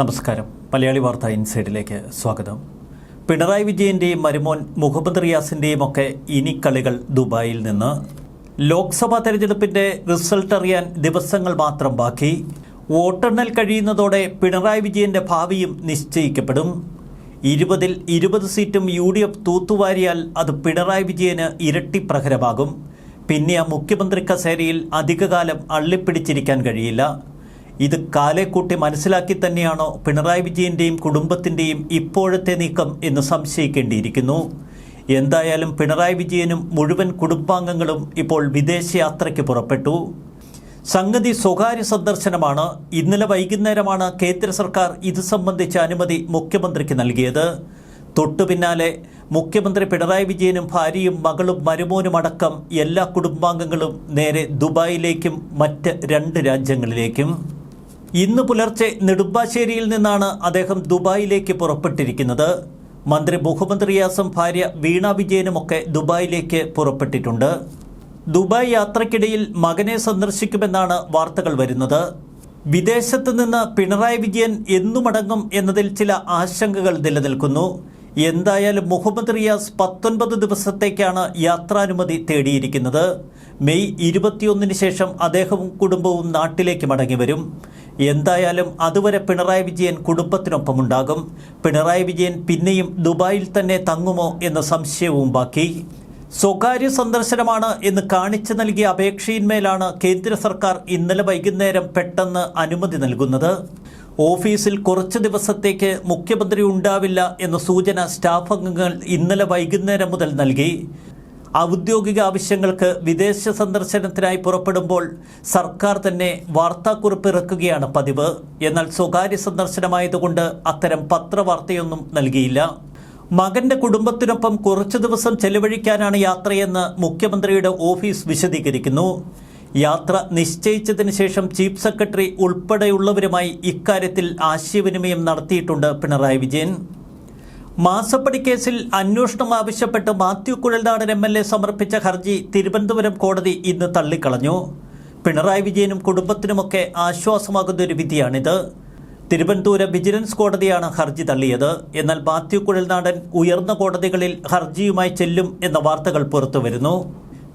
നമസ്കാരം. മലയാളി വാർത്ത ഇൻസൈഡിലേക്ക് സ്വാഗതം. പിണറായി വിജയന്റെയും മരുമോൻ മുഹമ്മദ് റിയാസിന്റെയും ഒക്കെ ഇനി കളികൾ ദുബായിൽ നിന്ന്. ലോക്സഭാ തെരഞ്ഞെടുപ്പിന്റെ റിസൾട്ട് അറിയാൻ ദിവസങ്ങൾ മാത്രം ബാക്കി. വോട്ടെണ്ണൽ കഴിയുന്നതോടെ പിണറായി വിജയന്റെ ഭാവിയും നിശ്ചയിക്കപ്പെടും. ഇരുപതിൽ ഇരുപത് സീറ്റും യു ഡി എഫ് തൂത്തുവാരിയാൽ അത് പിണറായി വിജയന് ഇരട്ടി പ്രഹരമാകും. പിന്നെ ആ മുഖ്യമന്ത്രി കസേരയിൽ അധികകാലം അള്ളിപ്പിടിച്ചിരിക്കാൻ കഴിയില്ല. ഇത് കാലേക്കൂട്ടി മനസ്സിലാക്കി തന്നെയാണോ പിണറായി വിജയന്റെയും കുടുംബത്തിന്റെയും ഇപ്പോഴത്തെ നീക്കം എന്ന് സംശയിക്കേണ്ടിയിരിക്കുന്നു. എന്തായാലും പിണറായി വിജയനും മുഴുവൻ കുടുംബാംഗങ്ങളും ഇപ്പോൾ വിദേശയാത്രയ്ക്ക് പുറപ്പെട്ടു. സംഗതി സ്വകാര്യ സന്ദർശനമാണ്. ഇന്നലെ വൈകുന്നേരമാണ് കേന്ദ്ര സർക്കാർ ഇത് സംബന്ധിച്ച അനുമതി മുഖ്യമന്ത്രിക്ക് നൽകിയത്. തൊട്ടു പിന്നാലെ മുഖ്യമന്ത്രി പിണറായി വിജയനും ഭാര്യയും മകളും മരുമോനും അടക്കം എല്ലാ കുടുംബാംഗങ്ങളും നേരെ ദുബായിലേക്കും മറ്റ് രണ്ട് രാജ്യങ്ങളിലേക്കും. ഇന്ന് പുലർച്ചെ നെടുമ്പാശ്ശേരിയിൽ നിന്നാണ് അദ്ദേഹം ദുബായിലേക്ക് പുറപ്പെട്ടിരിക്കുന്നത്. മന്ത്രി മുഹമ്മദ് റിയാസും ഭാര്യ വീണ വിജയനുമൊക്കെ ദുബായിലേക്ക് പുറപ്പെട്ടിട്ടുണ്ട്. ദുബായ് യാത്രക്കിടയിൽ മകനെ സന്ദർശിക്കുമെന്നാണ് വാർത്തകൾ വരുന്നത്. വിദേശത്ത് നിന്ന് പിണറായി വിജയൻ എന്നുമടങ്ങും എന്നതിൽ ചില ആശങ്കകൾ നിലനിൽക്കുന്നു. എന്തായാലും മുഹമ്മദ് റിയാസ് പത്തൊൻപത് ദിവസത്തേക്കാണ് യാത്രാനുമതി തേടിയിരിക്കുന്നത്. മെയ് ഇരുപത്തിയൊന്നിന് ശേഷം അദ്ദേഹവും കുടുംബവും നാട്ടിലേക്ക് മടങ്ങി വരും. എന്തായാലും അതുവരെ പിണറായി വിജയൻ കുടുംബത്തിനൊപ്പമുണ്ടാകും. പിണറായി വിജയൻ പിന്നെയും ദുബായിൽ തന്നെ തങ്ങുമോ എന്ന സംശയവും ബാക്കി. സ്വകാര്യ സന്ദർശനമാണ് എന്ന് കാണിച്ചു നൽകിയ അപേക്ഷയിന്മേലാണ് കേന്ദ്ര സർക്കാർ ഇന്നലെ വൈകുന്നേരം പെട്ടെന്ന് അനുമതി നൽകുന്നത്. ഓഫീസിൽ കുറച്ച് ദിവസത്തേക്ക് മുഖ്യമന്ത്രി ഉണ്ടാവില്ല എന്ന സൂചന സ്റ്റാഫ് അംഗങ്ങൾ ഇന്നലെ വൈകുന്നേരം മുതൽ നൽകി. ഔദ്യോഗിക ആവശ്യങ്ങൾക്ക് വിദേശ സന്ദർശനത്തിനായി പുറപ്പെടുമ്പോൾ സർക്കാർ തന്നെ വാർത്താക്കുറിപ്പ് ഇറക്കുകയാണ് പതിവ്. എന്നാൽ സ്വകാര്യ സന്ദർശനമായതുകൊണ്ട് അത്തരം പത്രവാർത്തയൊന്നും നൽകിയില്ല. മകന്റെ കുടുംബത്തിനൊപ്പം കുറച്ചു ദിവസം ചെലവഴിക്കാനാണ് യാത്രയെന്ന് മുഖ്യമന്ത്രിയുടെ ഓഫീസ് വിശദീകരിക്കുന്നു. യാത്ര നിശ്ചയിച്ചതിന് ശേഷം ചീഫ് സെക്രട്ടറി ഉൾപ്പെടെയുള്ളവരുമായി ഇക്കാര്യത്തിൽ ആശയവിനിമയം നടത്തിയിട്ടുണ്ട് പിണറായി വിജയൻ. മാസപ്പടി കേസിൽ അന്വേഷണം ആവശ്യപ്പെട്ട് Mathew Kuzhalnadan M L A സമർപ്പിച്ച ഹർജി തിരുവനന്തപുരം കോടതി ഇന്ന് തള്ളിക്കളഞ്ഞു. പിണറായി വിജയനും കുടുംബത്തിനുമൊക്കെ ആശ്വാസമാകുന്ന ഒരു വിധിയാണിത്. തിരുവനന്തപുരം വിജിലൻസ് കോടതിയാണ് ഹർജി തള്ളിയത്. എന്നാൽ മാത്യു കുഴൽനാടൻ ഉയർന്ന കോടതികളിൽ ഹർജിയുമായി ചെല്ലും എന്ന വാർത്തകൾ പുറത്തുവരുന്നു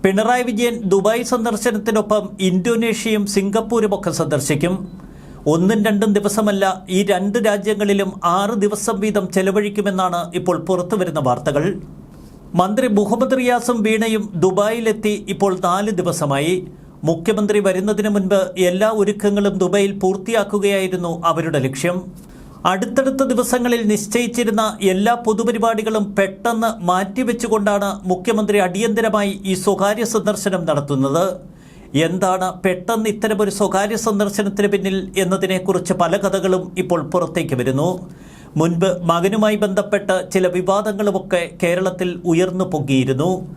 പിണറായി വിജയൻ ദുബായ് സന്ദർശനത്തിനൊപ്പം ഇന്തോനേഷ്യയും സിംഗപ്പൂരുമൊക്കെ സന്ദർശിക്കും. ഒന്നും രണ്ടും ദിവസമല്ല ഈ രണ്ട് രാജ്യങ്ങളിലും ആറ് ദിവസം വീതം ചെലവഴിക്കുമെന്നാണ് ഇപ്പോൾ പുറത്തുവരുന്ന വാർത്തകൾ. മന്ത്രി മുഹമ്മദ് റിയാസും വീണയും ദുബായിലെത്തി ഇപ്പോൾ നാല് ദിവസമായി. മുഖ്യമന്ത്രി വരുന്നതിന് മുൻപ് എല്ലാ ഒരുക്കങ്ങളും ദുബായിൽ പൂർത്തിയാക്കുകയായിരുന്നു അവരുടെ ലക്ഷ്യം. അടുത്തടുത്ത ദിവസങ്ങളിൽ നിശ്ചയിച്ചിരുന്ന എല്ലാ പൊതുപരിപാടികളും പെട്ടെന്ന് മാറ്റിവെച്ചുകൊണ്ടാണ് മുഖ്യമന്ത്രി അടിയന്തരമായി ഈ സ്വകാര്യ സന്ദർശനം നടത്തുന്നത്. എന്താണ് പെട്ടെന്ന് ഇത്തരമൊരു സ്വകാര്യ സന്ദർശനത്തിന് പിന്നിൽ എന്നതിനെക്കുറിച്ച് പല കഥകളും ഇപ്പോൾ പുറത്തേക്ക് വരുന്നു. മുൻപ് മകനുമായി ബന്ധപ്പെട്ട ചില വിവാദങ്ങളുമൊക്കെ കേരളത്തിൽ ഉയർന്നു പൊങ്ങിയിരുന്നു.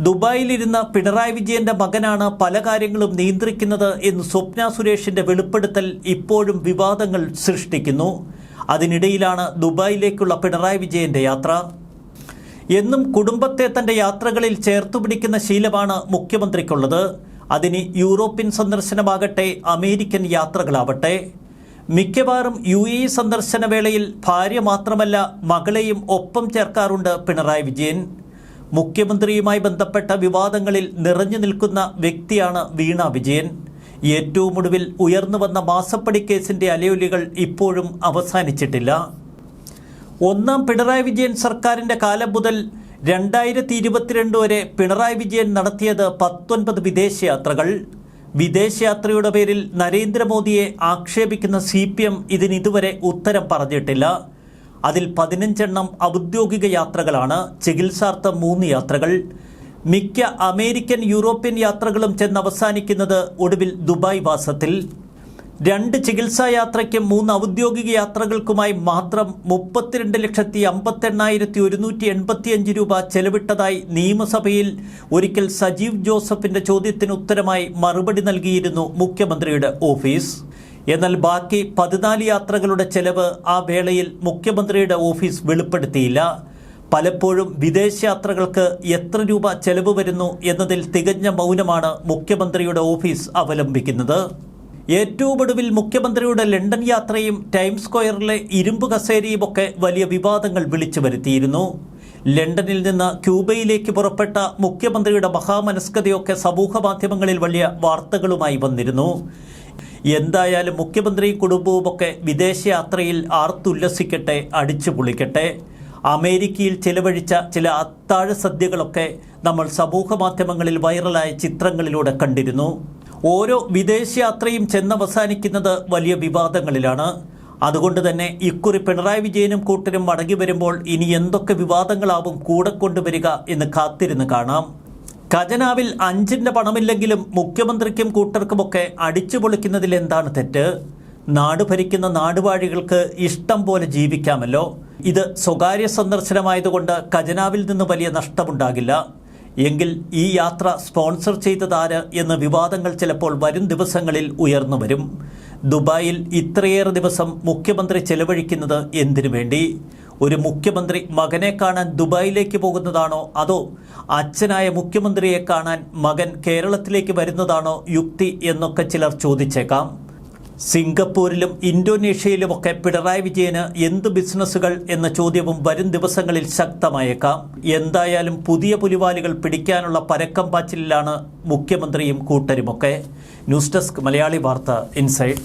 ദുബായിലിരുന്ന പിണറായി വിജയന്റെ മകനാണ് പല കാര്യങ്ങളും നിയന്ത്രിക്കുന്നത് എന്ന് സ്വപ്ന സുരേഷിന്റെ വെളിപ്പെടുത്തൽ ഇപ്പോഴും വിവാദങ്ങൾ സൃഷ്ടിക്കുന്നു. അതിനിടയിലാണ് ദുബായിലേക്കുള്ള പിണറായി വിജയന്റെ യാത്ര. എന്നും കുടുംബത്തെ തന്റെ യാത്രകളിൽ ചേർത്തുപിടിക്കുന്ന ശീലമാണ് മുഖ്യമന്ത്രിക്കുള്ളത്. അതിന് യൂറോപ്യൻ സന്ദർശനമാകട്ടെ അമേരിക്കൻ യാത്രകളാവട്ടെ. മിക്കവാറും യു എ സന്ദർശന വേളയിൽ ഭാര്യ മാത്രമല്ല മകളെയും ഒപ്പം ചേർക്കാറുണ്ട് പിണറായി വിജയൻ. മുഖ്യമന്ത്രിയുമായി ബന്ധപ്പെട്ട വിവാദങ്ങളിൽ നിറഞ്ഞു നിൽക്കുന്ന വ്യക്തിയാണ് വീണ വിജയൻ. ഏറ്റവും ഒടുവിൽ ഉയർന്നു വന്ന മാസപ്പടി കേസിന്റെ അലയൊലികൾ ഇപ്പോഴും അവസാനിച്ചിട്ടില്ല. ഒന്നാം പിണറായി വിജയൻ സർക്കാരിന്റെ കാലം മുതൽ രണ്ടായിരത്തി ഇരുപത്തിരണ്ട് വരെ പിണറായി വിജയൻ നടത്തിയത് പത്തൊൻപത് വിദേശയാത്രകൾ. വിദേശയാത്രയുടെ പേരിൽ നരേന്ദ്രമോദിയെ ആക്ഷേപിക്കുന്ന സി പി എം ഇതിന് ഇതുവരെ ഉത്തരം പറഞ്ഞിട്ടില്ല. അതിൽ പതിനഞ്ചെണ്ണം ഔദ്യോഗിക യാത്രകളാണ്. ചികിത്സാർത്ഥം മൂന്ന് യാത്രകൾ. മിക്ക അമേരിക്കൻ യൂറോപ്യൻ യാത്രകളും ചെന്ന് അവസാനിക്കുന്നത് ഒടുവിൽ ദുബായ് വാസത്തിൽ. രണ്ട് ചികിത്സാ യാത്രയ്ക്കും മൂന്ന് ഔദ്യോഗിക യാത്രകൾക്കുമായി മാത്രം മുപ്പത്തിരണ്ട് ലക്ഷത്തി അമ്പത്തെണ്ണായിരത്തി ഒരുന്നൂറ്റി എൺപത്തിയഞ്ച് രൂപ ചെലവിട്ടതായി നിയമസഭയിൽ ഒരിക്കൽ സജീവ് ജോസഫിന്റെ ചോദ്യത്തിന് ഉത്തരമായി മറുപടി നൽകിയിരുന്നു മുഖ്യമന്ത്രിയുടെ ഓഫീസ്. എന്നാൽ ബാക്കി പതിനാല് യാത്രകളുടെ ചെലവ് ആ വേളയിൽ മുഖ്യമന്ത്രിയുടെ ഓഫീസ് വെളിപ്പെടുത്തിയില്ല. പലപ്പോഴും വിദേശയാത്രകൾക്ക് എത്ര രൂപ ചെലവ് വരുന്നു എന്നതിൽ തികഞ്ഞ മൗനമാണ് മുഖ്യമന്ത്രിയുടെ ഓഫീസ് അവലംബിക്കുന്നത്. ഏറ്റവും ഒടുവിൽ മുഖ്യമന്ത്രിയുടെ ലണ്ടൻ യാത്രയും ടൈംസ് സ്ക്വയറിലെ ഇരുമ്പ് കസേരയും ഒക്കെ വലിയ വിവാദങ്ങൾ വിളിച്ചു വരുത്തിയിരുന്നു. ലണ്ടനിൽ നിന്ന് ക്യൂബയിലേക്ക് പുറപ്പെട്ട മുഖ്യമന്ത്രിയുടെ മഹാമനസ്കതയൊക്കെ സമൂഹ മാധ്യമങ്ങളിൽ വലിയ വാർത്തകളുമായി വന്നിരുന്നു. എന്തായാലും മുഖ്യമന്ത്രിയും കുടുംബവും ഒക്കെ വിദേശയാത്രയിൽ ആർത്തുല്ലസിക്കട്ടെ അടിച്ചു പൊളിക്കട്ടെ. അമേരിക്കയിൽ ചിലവഴിച്ച ചില അത്താഴ സദ്യകളൊക്കെ നമ്മൾ സമൂഹ മാധ്യമങ്ങളിൽ വൈറലായ ചിത്രങ്ങളിലൂടെ കണ്ടിരുന്നു. ഓരോ വിദേശയാത്രയും ചെന്നവസാനിക്കുന്നത് വലിയ വിവാദങ്ങളിലാണ്. അതുകൊണ്ട് തന്നെ ഇക്കുറി പിണറായി വിജയനും കൂട്ടരും മടങ്ങി വരുമ്പോൾ ഇനി എന്തൊക്കെ വിവാദങ്ങളാവും കൂടെ കൊണ്ടുവരിക എന്ന് കാത്തിരുന്ന് കാണാം. ഖജനാവിൽ അഞ്ചിന്റെ പണമില്ലെങ്കിലും മുഖ്യമന്ത്രിക്കും കൂട്ടർക്കുമൊക്കെ അടിച്ചു പൊളിക്കുന്നതിൽ എന്താണ് തെറ്റ്? നാട് ഭരിക്കുന്ന നാടുവാഴികൾക്ക് ഇഷ്ടം പോലെ ജീവിക്കാമല്ലോ. ഇത് സ്വകാര്യ സന്ദർശനമായതുകൊണ്ട് ഖജനാവിൽ നിന്ന് വലിയ നഷ്ടമുണ്ടാകില്ല. എങ്കിൽ ഈ യാത്ര സ്പോൺസർ ചെയ്തതാര് എന്ന വിവാദങ്ങൾ ചിലപ്പോൾ വരും ദിവസങ്ങളിൽ ഉയർന്നു വരും. ദുബായിൽ ഇത്രയേറെ ദിവസം മുഖ്യമന്ത്രി ചെലവഴിക്കുന്നത് എന്തിനു വേണ്ടി? ഒരു മുഖ്യമന്ത്രി മകനെ കാണാൻ ദുബായിലേക്ക് പോകുന്നതാണോ അതോ അച്ഛനായ മുഖ്യമന്ത്രിയെ കാണാൻ മകൻ കേരളത്തിലേക്ക് വരുന്നതാണോ യുക്തി എന്നൊക്കെ ചിലർ ചോദിച്ചേക്കാം. സിംഗപ്പൂരിലും ഇന്തോനേഷ്യയിലുമൊക്കെ പിണറായി വിജയന് എന്ത് ബിസിനസ്സുകൾ എന്ന ചോദ്യവും വരും ദിവസങ്ങളിൽ ശക്തമായേക്കാം. എന്തായാലും പുതിയ പുലിവാലുകൾ പിടിക്കാനുള്ള പരക്കം പാച്ചിലാണ് മുഖ്യമന്ത്രിയും കൂട്ടരുമൊക്കെ. ന്യൂസ് ഡെസ്ക് മലയാളി വാർത്ത ഇൻസൈഡ്.